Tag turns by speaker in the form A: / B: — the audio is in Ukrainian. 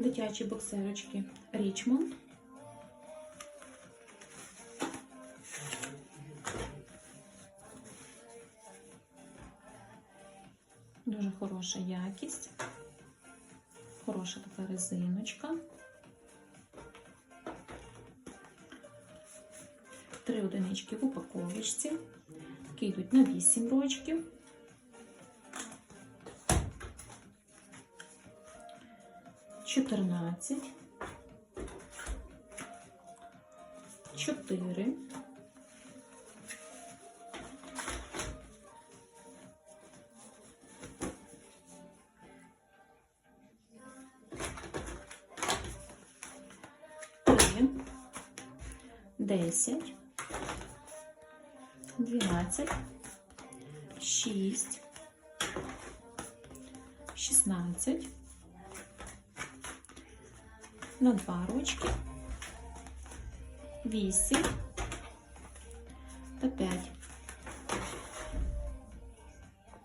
A: дитячі боксерочки Річмонд. Дуже хороша якість. Хороша така резиночка. Три одинички в упаковочці. Такі йдуть на 8 рочків. 14, 4, 10, 12, 6, 16, на два ручки. Вісім. Та п'ять.